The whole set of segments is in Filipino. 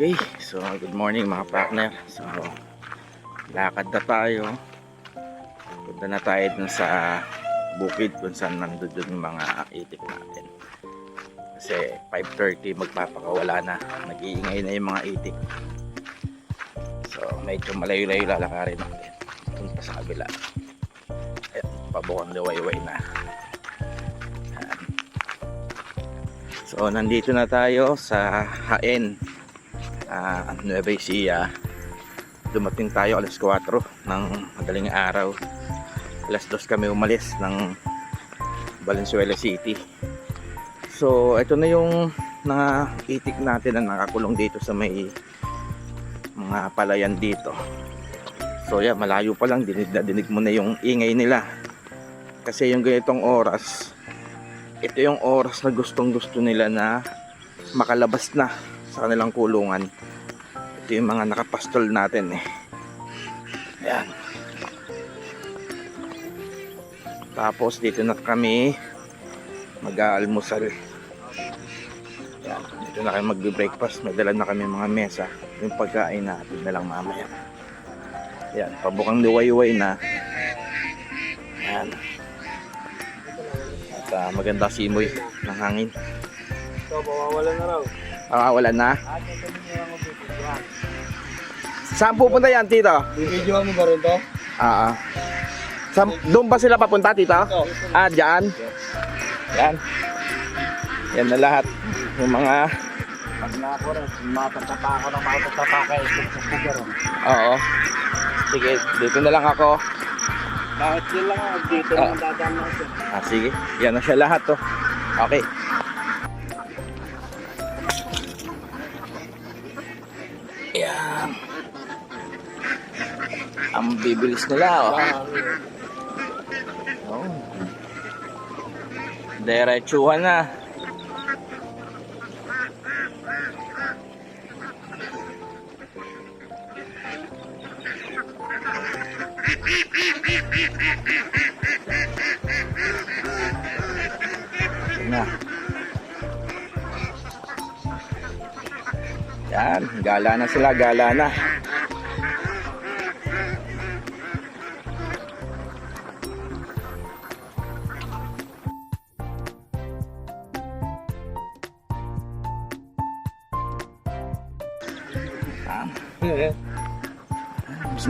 Okay, so good morning mga partner. So, lakad na tayo. Punta na tayo dun sa bukid kung saan nandun dun yung mga itik natin. Kasi 5.30 magpapakawala na. Nag-iingay na yung mga itik. So, medyo malayo-layo lalakarin natin. Punta sa kabila. Ayan, pabukang liwayway na. So, nandito na tayo sa Haen uh, Nueva Ecija dumating tayo alas 4 ng madaling araw. Alas 2 kami umalis ng Valenzuela City. So ito na yung mga itik natin na nakakulong dito sa may mga palayan dito. So yeah malayo pa lang. Dinig na dinig mo na yung ingay nila. Kasi yung ganitong oras ito yung oras na gustong gusto nila na makalabas na sa kanilang kulungan. Ito yung mga nakapastol natin eh. Ayan. Tapos dito na kami mag-aalmusal. Ayan. Dito na kami magbe-breakfast. May dala na kami mga mesa. Yung pagkain natin na lang mamaya. Ayan. Pabukang luwayway na. Ayan. At ah, maganda simoy ng hangin. So, mawawala na raw. Ah, wala na. Saan pupunta yan, tito? Bibidyohan mo ba rin to? Ah, ah. Sa, doon ba sila papunta, tito? Oo. Ah, dyan. Yan. Yan na lahat. Yung mga, Pag na ako rin, matatapa ako ng matatapa kayo sa bugar. oo. Sige, dito na lang ako. Bakit yun lang ako, dito Ah. lang dadaan ako. Ah, sige. Yan na siya lahat, to. Okay. Ang bibilis nila, oh. Oh. Diretsuhan na. Na. Yan, gala na sila, gala na.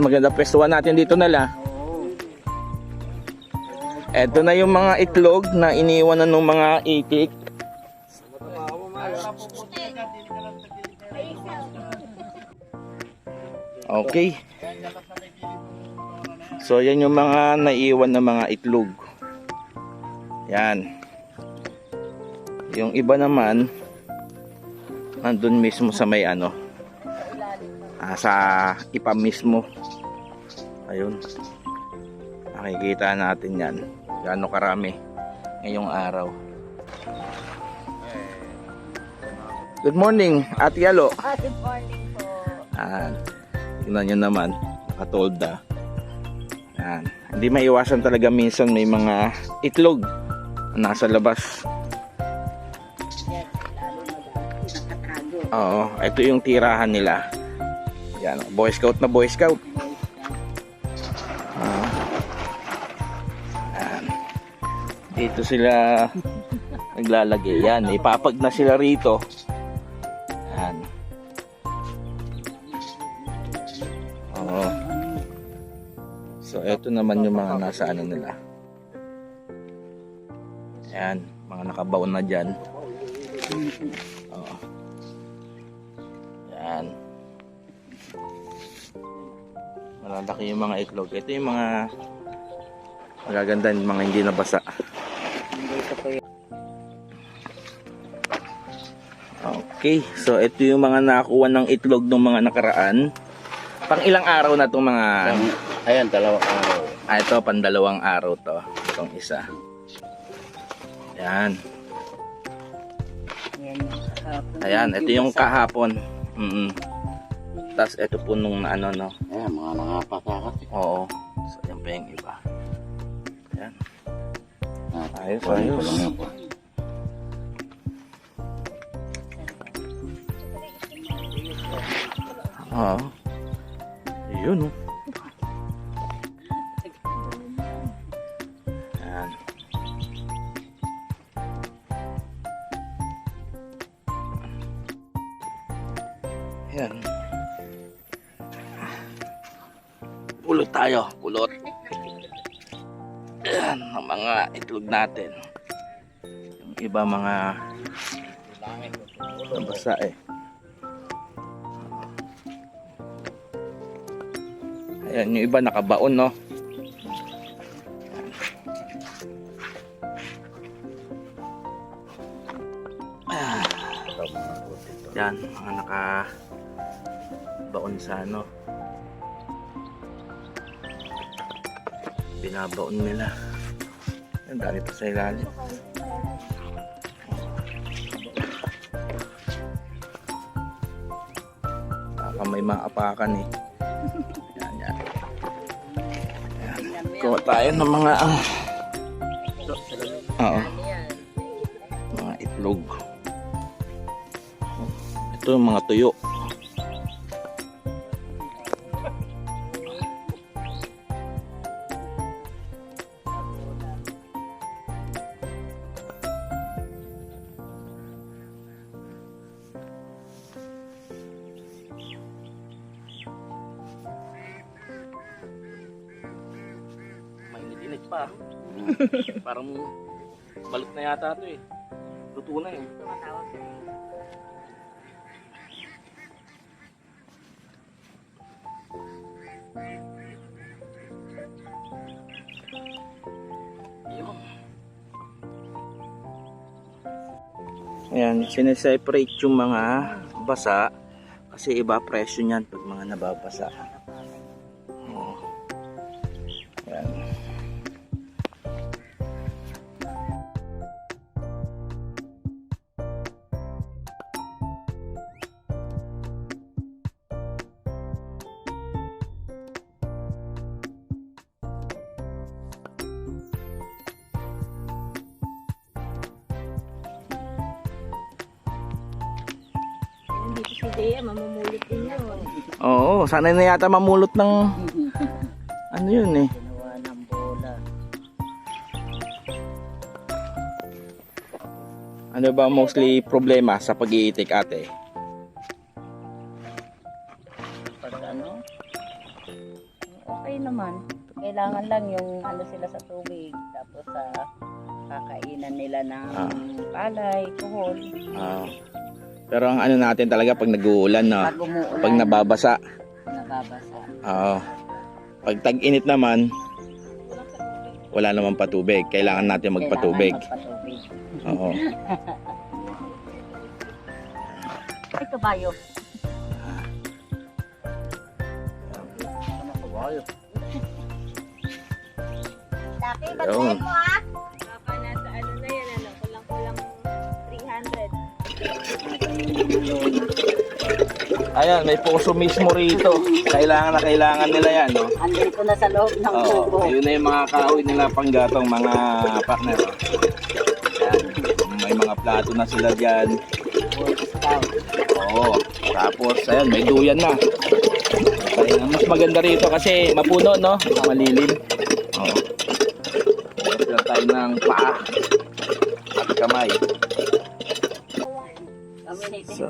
Maganda pwestuhan natin dito na la. Eto na yung mga itlog na iniwan ng mga itik. Okay. So yan yung mga naiwan na mga itlog. Yan. Yung iba naman nandun mismo sa may ano ah, sa ipa mismo. Ayun. Nakikita natin yan. Gaano karami ngayong araw. Good morning, Ate Yalo. Ah, Good morning po. Ah, tingnan nyo naman, nakatolda. Yan. Hindi maiwasan talaga minsan may mga itlog na nasa labas. Oo, ito yung tirahan nila. Yan, Boy Scout na Boy Scout. Dito sila naglalagay. Yan, ipapag na sila rito. Yan. Oo. So, ito naman yung mga nasa ano nila. Yan, mga nakabaon na dyan. Oo. Yan. Malalaki yung mga itlog. Ito yung mga magaganda yung mga hindi nabasa. Okay, so ito yung mga nakuha ng itlog ng mga nakaraan. Pang ilang araw na itong mga... Ayan, dalawang araw. Ah, ito, pandalawang araw to. Itong isa. Yan. Yan, kahapon. Ayan, ito yung kahapon. Mm Tapos ito po nung ano, no. Ayan, mga nangapasakat. Oo. So, yan pa yung iba. Ayan. Ayos, ko ayos. Oo. Yun oh. Yan. Yan. Pulot tayo, pulot. Yan, ang mga itlog natin. Yung iba mga nabasa eh. Ayan, yung iba nakabaon, no? Yan, mga nakabaon sa ano. Binabaon nila. Ang dami pa sa ilalim. Baka may maapakan eh. Kuha tayo ng mga ah, oo, Ano yan? mga itlog. Ito yung mga tuyo. Parang balot na yata ito eh. Luto na eh. Ka. Yun. Ayan, sineseparate yung mga basa kasi iba presyo niyan pag mga nababasa. Oo, sana na yata mamulot ng ano yun eh. Ginawa ng bola. Ano ba mostly problema sa pag-iitik ate? Pag ano, okay naman. Kailangan lang yung ano sila sa tubig. Tapos sa kakainan nila ng Ah. palay, kuhol. Ah. pero ang ano natin talaga pag nag-uulan no, Pag pag nababasa. Nababasa. Oo. Pag tag-init naman, wala naman patubig. Kailangan natin magpatubig. Kailangan magpatubig. Oo. Ay, kabayo. Ano kabayo? Ayun. bantayan mo ha. Baka nasa ano na yan, ano, kulang-kulang 300. Ayan, may puso mismo rito. Kailangan na kailangan nila yan, no? Andito na sa loob ng Oo, kubo. yun na yung mga kahoy nila panggatong mga partner. oh. Yan. May mga plato na sila dyan. Boy Scout. Oo. Tapos, ayan, may duyan na. Kaya mas maganda rito kasi mapuno, no? Malilim. Oo. Tapos lang tayo ng paa at kamay. So-.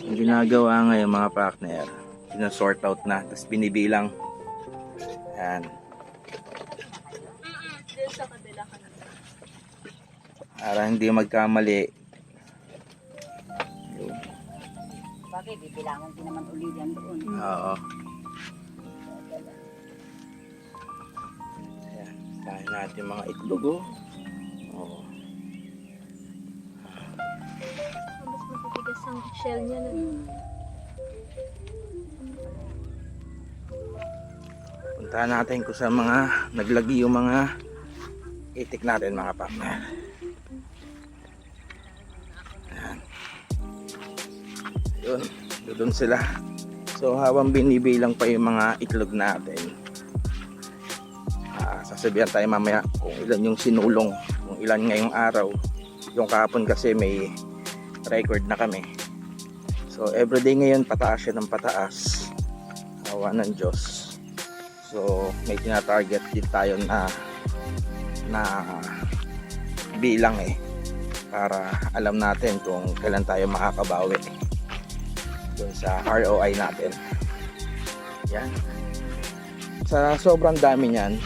Ang ginagawa ngayon mga partner, sinasort out na, tapos binibilang. Yan. Doon sa kabila ka Para hindi magkamali. Yun. Bakit? Bibilangan din naman uli yan doon. Oo. Ayan. Tayo natin mga itlog oh. Ang shell niya. Hmm. Puntahan natin kung sa mga naglagi yung mga itik natin mga partner. Ayan. Doon sila. So habang binibilang pa yung mga itlog natin, ah, sasabihan tayo mamaya kung ilan yung sinulong, kung ilan ngayong araw. Yung kahapon kasi may record na kami. So everyday ngayon pataas siya ng pataas. Awa ng Diyos. So may tinatarget din tayo na na bilang eh para alam natin kung kailan tayo makakabawi dun sa ROI natin. Yan. Sa sobrang dami niyan,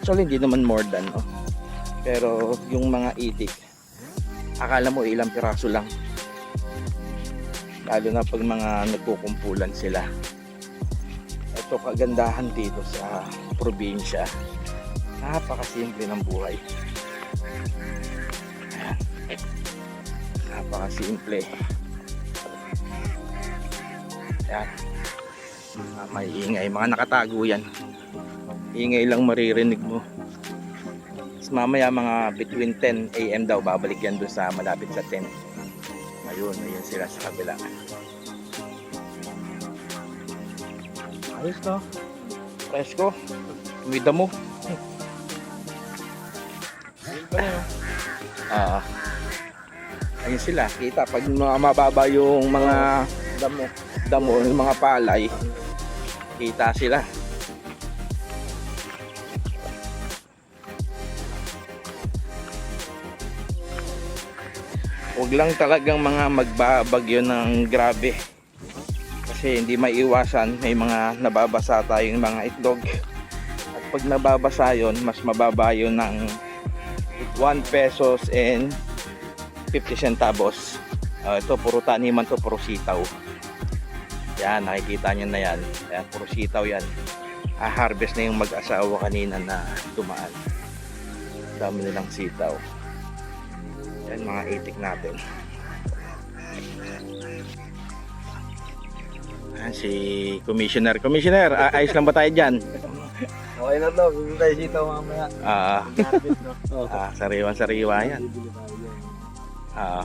actually hindi naman more than, no? Pero yung mga itik, akala mo ilang piraso lang. Lalo na pag mga nagkukumpulan sila. Ito kagandahan dito sa probinsya. Napakasimple ng buhay. Ayan. Napakasimple. Ayan. Ah, may ingay. Mga nakatago yan. Ingay lang maririnig mo. Tapos mamaya mga between 10 a.m. daw babalik yan doon sa malapit sa 10. Ayun, ayun sila sa kabila. Ayos to. Presko. Umida mo. Ah. ayun sila. Kita pag mababa yung mga damo, damo, yung mga palay, kita sila. Lang talagang mga magbabagyo ng grabe. Kasi hindi maiwasan, may mga nababasa tayong mga itlog. At pag nababasa yon mas mababa yun ng 1 pesos and 50 centavos. Ah, ito, puro taniman to, puro sitaw. Yan, nakikita nyo na yan. Yan, puro sitaw yan. Ah, harvest na yung mag-asawa kanina na dumaan. Dami nilang sitaw. Yan, mga itik natin. Yan, si Commissioner. Commissioner, ayos lang ba tayo dyan? Okay na to, bibili tayo dito mamaya. Ah? Oo. ah, sariwan-sariwa yan. Ah.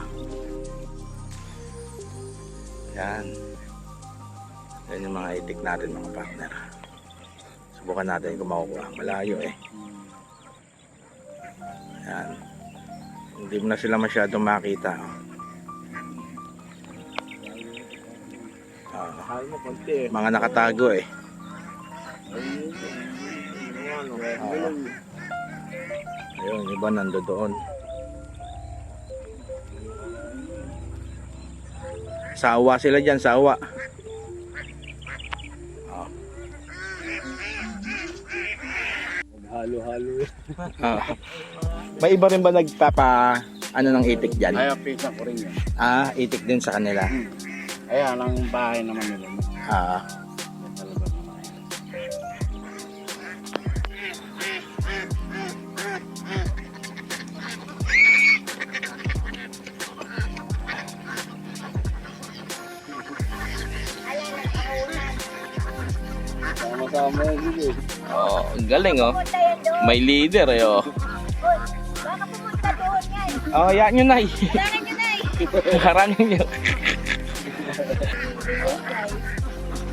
Yan. Yan yung mga itik natin mga partner. Subukan natin kung makukuha. Malayo eh. Yan. Hindi mo na sila masyadong makita. Ah, konti eh. mga nakatago eh. Oo. ganun. Ayun, iba nando doon. Sawa sila dyan, sawa. Ah. Halo-halo. Ah. May iba rin ba nagpapa ano ng itik dyan? Ay, pisa ko rin yan. Ah, itik din sa kanila. Ayan, ang bahay naman nila. Ah. Sama-sama dito eh. oh, galing oh. May leader eh oh. Oh, yan yun ay. Kailangan nyo na eh. Haranin nyo.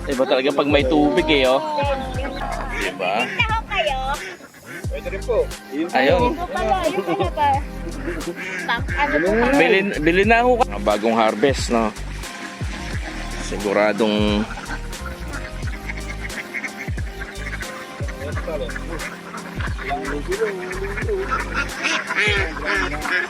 Iba talaga pag may tubig eh oh. Diba? Taho kayo. Pwede rin po. Ayun. Yun? Bilin, bilin na ako. Mga Bagong harvest, no? Siguradong Ayan,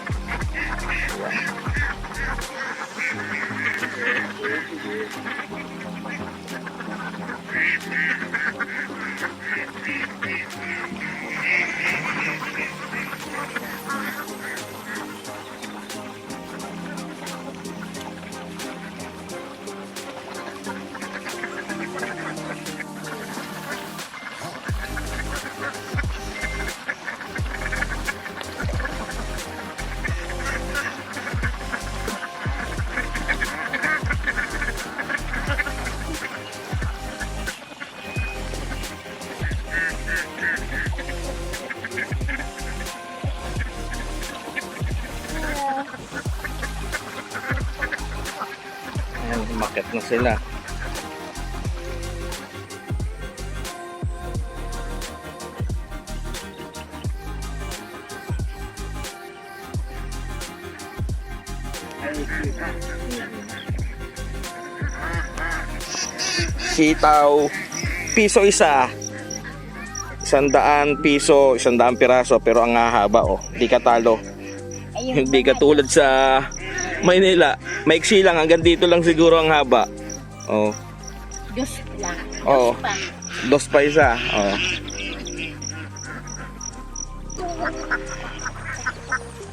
sila. sitaw, piso isa. Isandaan piso, isandaan piraso, pero ang hahaba, oh. Hindi ka talo. Ayun. Hindi katulad sa Maynila. Maiksi lang, hanggang dito lang siguro ang haba. Oh. Diyos lang. Oo. Pa. Dos pa isa. Oh.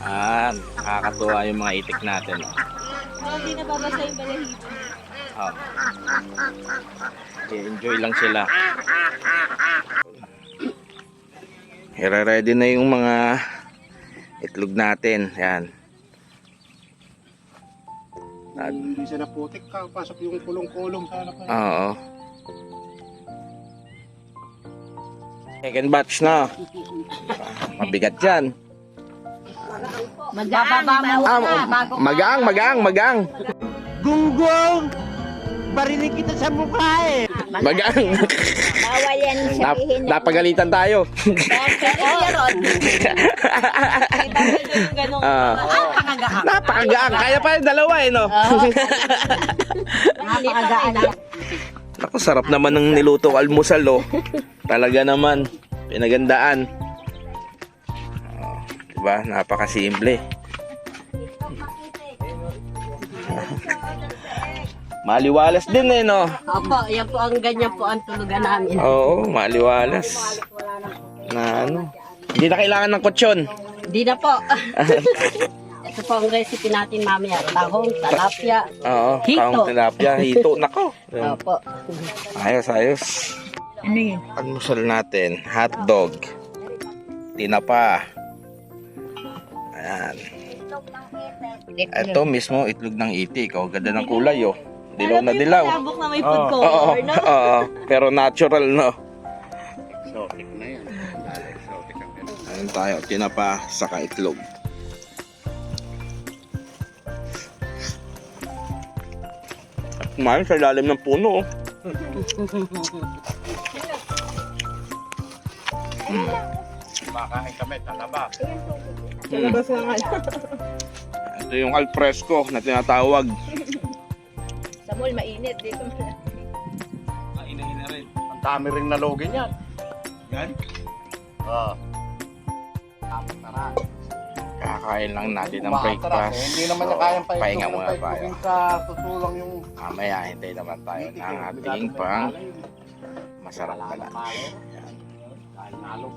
Ah, nakakatuwa yung mga itik natin. Oh. Oh, hindi nababasa yung balahibo. Oh. enjoy lang sila. Hira-ready na yung mga itlog natin. Yan. At, Hindi siya naputik ka, pasok yung kulong-kulong sa harapan. oo. Second batch na. Mabigat yan. Mo Ah, ka. magaang, magaang, magaang. Gunggong! Barinig kita sa mukha eh! Magaang. Bawal yan Nap, sabihin na. napagalitan tayo. Ganong Ah, Napakagaang. napakagaan. Kaya pa yung dalawa eh, no? Napakagaan. Ako, sarap naman ng niluto almusal, oh. Talaga naman. Pinagandaan. Oh, diba? Napakasimple. Maliwalas din eh, no? Opo, yan po ang ganyan po ang tulugan namin. Oo, maliwalas. Na ano? Hindi na kailangan ng kutsyon. Di na po. Ito po ang recipe natin mamaya. Tahong, talapia. Oo, Hito. kaong tilapia, hito. Nako. Opo. Ayos, ayos. Ano yun? Almusal natin, hotdog, tinapa. Ayan. Ito mismo, itlog ng itik. Oh, ganda ng kulay, oh. Dilaw na dilaw. Tabok na may food Oo, color, no? oo, pero natural, no? Exotic na yan. Dahil exotic ang ganun. Ayun tayo, tinapa, saka itlog. At kumain sa lalim ng puno, oh. Makain kami, talaba. Ito yung alfresco na tinatawag. Sa mall, mainit. Dito Ang dami ring nalogin yan. Yan? Oo. Tapos tara. Kakain lang natin ng breakfast. eh. Hindi naman niya kayang pa Pahinga muna tayo. Sa tutulong yung... Mamaya, hintay naman tayo ng ating pang masarap na lunch. Yan. Dahil nalog.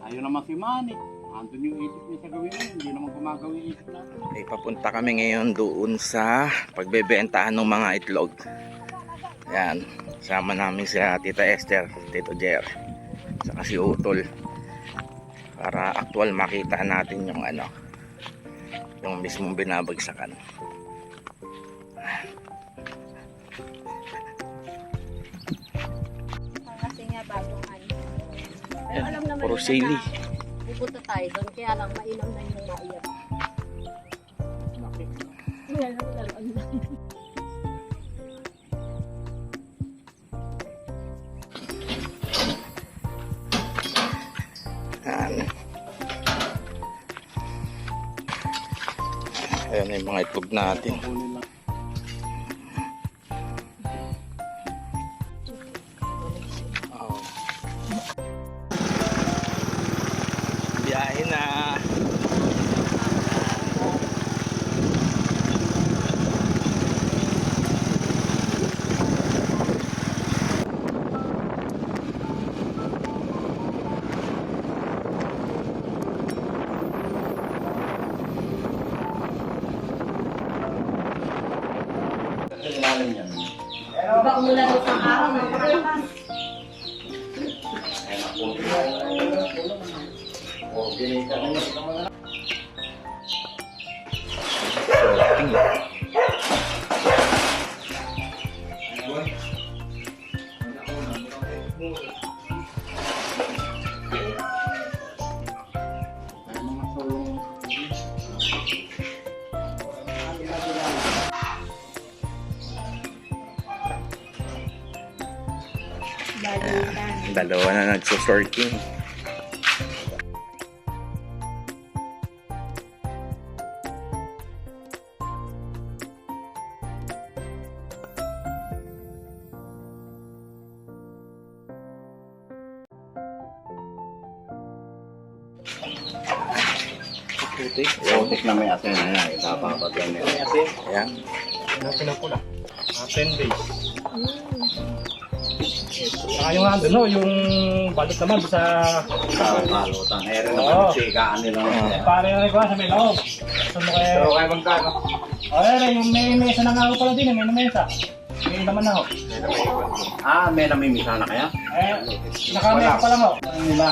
Ayaw naman si Manny. Andun yung isip niya sa gawin niya. Hindi naman gumagawa yung isip natin. Okay, papunta kami ngayon doon sa pagbebentahan ng mga itlog. Yan. Sama namin si Tita Esther, Tito Jer, saka si Utol. Para actual makita natin yung ano, yung mismong binabagsakan. Kasi nga bagong ano. Puro sili. Na Pupunta tayo doon, kaya lang mainam na yung maiyak. Kaya lang laruan lang. Yan. Ayan yung mga itlog natin. Biyahe na. Dalawa na nagsusorting. Balot naman sa Sa balutan. Eh, rin Oo. naman sigaan nila. pare na rin ko sa may loob. Sa mo kaya... Pero kaya magkano? Oh, eh, yung may mesa na nga ako pala din, eh, may mesa. May naman na ako. Ah, may namimisa na kaya? Eh, nakamesa pa lang ako. Ano nila?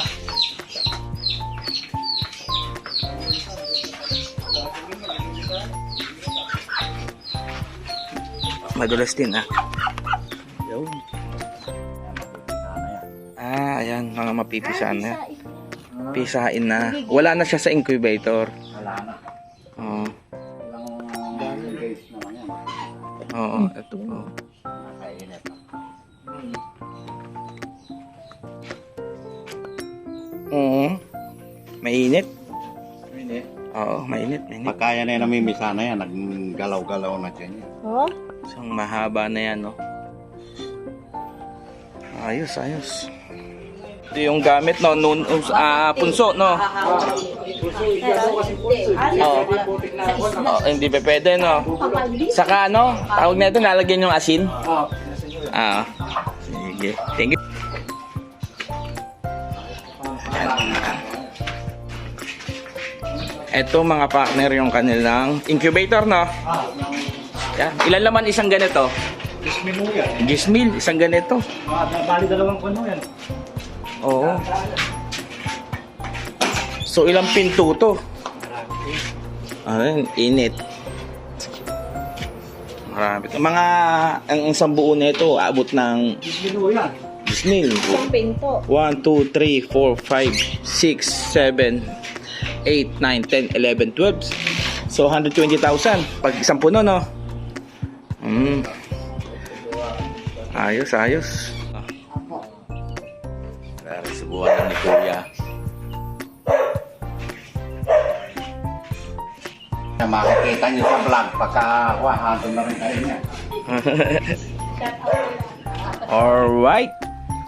Madulas din ah. Ayan, mga mapipisahan na. Pisain na. Wala na siya sa incubator. Wala na. Oo. Yan. Oo, ito po. Oo. Mainit. Mainit. Oo, mainit, mainit. Pagka yan ay namimisa na yan, naggalaw-galaw na dyan yan. Oh, Isang mahaba na yan, no? Ayos, ayos. Ito yung gamit, no? Nun, ah, punso, no? Oo. Oh, hindi pa pwede, no? Saka, ano? Tawag na ito, nalagyan yung asin? Ah. Sige. Thank you. Ito mga partner yung kanilang incubator, no? Yan. Ilan laman isang ganito? Just menu yan. 10 mil, isang ganito. Ah, bali dalawang kuno yan. Oo. So ilang pinto to? Ayun, init. Marami. Mga, ang isang buo nito, abot ng yan. 10 mil. isang pinto. 1, 2, 3, 4, 5, 6, 7, 8, 9, 10, 11, 12. So 120,000 pag isang puno, no? Mm. Ayos, ayos. Lang ni Kuya. Na makikita niyo sa vlog, pagka wahado na rin kayo niya. Alright.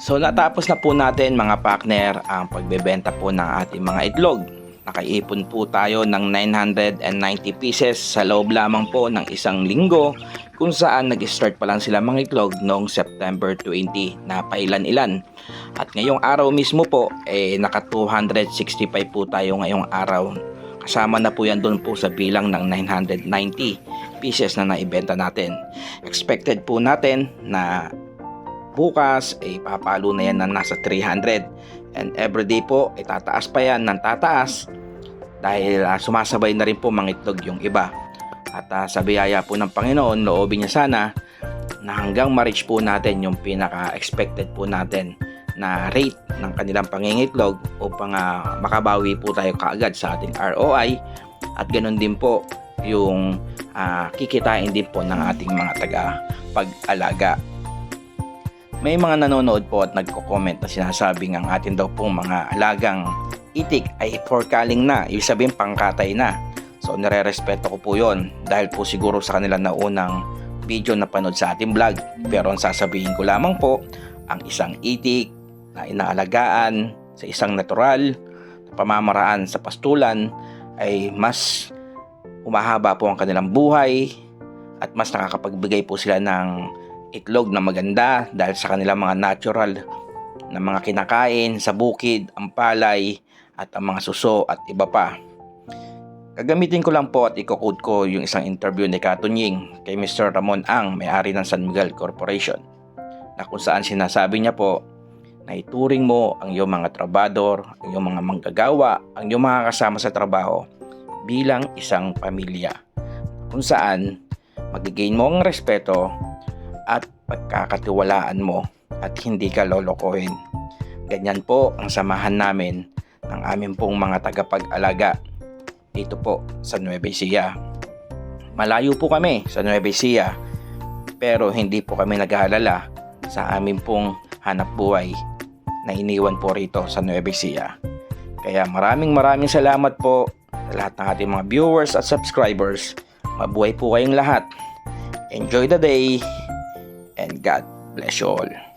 So natapos na po natin mga partner ang pagbebenta po ng ating mga itlog. Nakaipon po tayo ng 990 pieces sa loob lamang po ng isang linggo kung saan nag-start pa lang sila mga itlog noong September 20 na pailan-ilan. At ngayong araw mismo po, eh, naka 265 po tayo ngayong araw. Kasama na po yan doon po sa bilang ng 990 pieces na naibenta natin. Expected po natin na bukas ay papalo na yan na nasa 300 and everyday po ay tataas pa yan ng tataas dahil ah, sumasabay na rin po mga itlog yung iba at ah, sa biyaya po ng Panginoon loobin niya sana na hanggang ma-reach po natin yung pinaka expected po natin na rate ng kanilang pangingitlog upang ah, makabawi po tayo kaagad sa ating ROI at ganun din po yung ah, kikitain din po ng ating mga taga pag-alaga may mga nanonood po at nagko-comment na sinasabing ang atin daw pong mga alagang itik ay forkaling na, ibig sabihin pangkatay na. So nire-respeto ko po yon dahil po siguro sa kanila na unang video na panood sa ating vlog. Pero ang sasabihin ko lamang po, ang isang itik na inaalagaan sa isang natural na pamamaraan sa pastulan ay mas umahaba po ang kanilang buhay at mas nakakapagbigay po sila ng itlog na maganda dahil sa kanilang mga natural na mga kinakain sa bukid, ang palay at ang mga suso at iba pa. Gagamitin ko lang po at ikokode ko yung isang interview ni Katunying kay Mr. Ramon Ang, may-ari ng San Miguel Corporation na kung saan sinasabi niya po na ituring mo ang iyong mga trabador, ang iyong mga manggagawa, ang iyong mga kasama sa trabaho bilang isang pamilya kung saan magigain mo ang respeto at pagkakatiwalaan mo at hindi ka lolokohin. Ganyan po ang samahan namin ng aming pong mga tagapag-alaga dito po sa Nueva Ecija. Malayo po kami sa Nueva Ecija pero hindi po kami naghahalala sa aming pong hanap buhay na iniwan po rito sa Nueva Ecija. Kaya maraming maraming salamat po sa lahat ng ating mga viewers at subscribers. Mabuhay po kayong lahat. Enjoy the day and God bless you all.